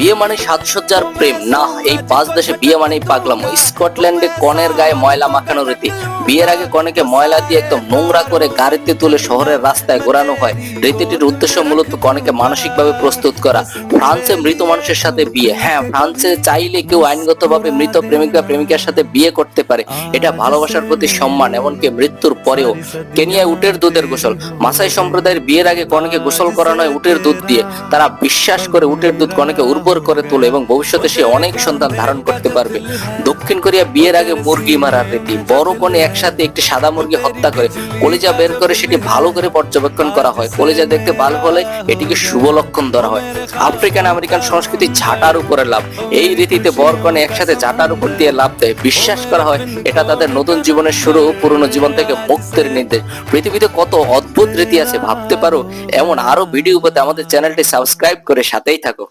বিয়ে মানে সাজসজ্জার প্রেম। না, এই পাঁচ দেশে বিয়ে মানেই পাগলামো। স্কটল্যান্ডে কনের গায়ে ময়লা মাখানো রীতি। বিয়ের আগে কনেকে ময়লা দিয়ে একদম নোংরা করে গাড়িতে তুলে শহরের রাস্তায় ঘোরানো হয়। রীতিটির উদ্দেশ্য মূলত কনেকে মানসিকভাবে প্রস্তুত করা। ফ্রান্সে মৃত মানুষের সাথে বিয়ে। হ্যাঁ ফ্রান্সে চাইলে কেউ আইনগতভাবে মৃত প্রেমিক বা প্রেমিকার সাথে বিয়ে করতে পারে। এটা ভালোবাসার প্রতি সম্মান, এমনকি মৃত্যুর পরেও কেনিয়ায় উটের দুধের গোসল। মাসাই সম্প্রদায়ের বিয়ের আগে কনেকে গোসল করানো হয় উটের দুধ দিয়ে তারা বিশ্বাস করে উটের দুধ কনেকে উর্বর করে তোলে এবং ভবিষ্যতে সে অনেক সন্তান ধারণ করতে পারবে। দক্ষিণ কোরিয়া বিয়ের আগে মুরগি মারার রীতি, বড় কনে একসাথে একটি সাদা মুরগি হত্যা করে, কলিজা বের করে সেটি ভালো করে পর্যবেক্ষণ করা হয়। কলিজা দেখতে ভালো হলে এটিকে শুভ লক্ষণ ধরা হয়। আফ্রিকান আমেরিকান সংস্কৃতি ঝাঁটার উপরে লাভ। এই রীতিতে বর কনে একসাথে ঝাঁটার উপর দিয়ে লাভ দেয়। বিশ্বাস করা হয়, এটা তাদের নতুন জীবনের শুরু, পুরনো জীবন থেকে মুক্তির নির্দেশ। পৃথিবীতে কত অদ্ভুত রীতি আছে ভাবতে পারো? এমন আরও ভিডিও পেতে আমাদের চ্যানেলটি সাবস্ক্রাইব করে সাথেই থাকো।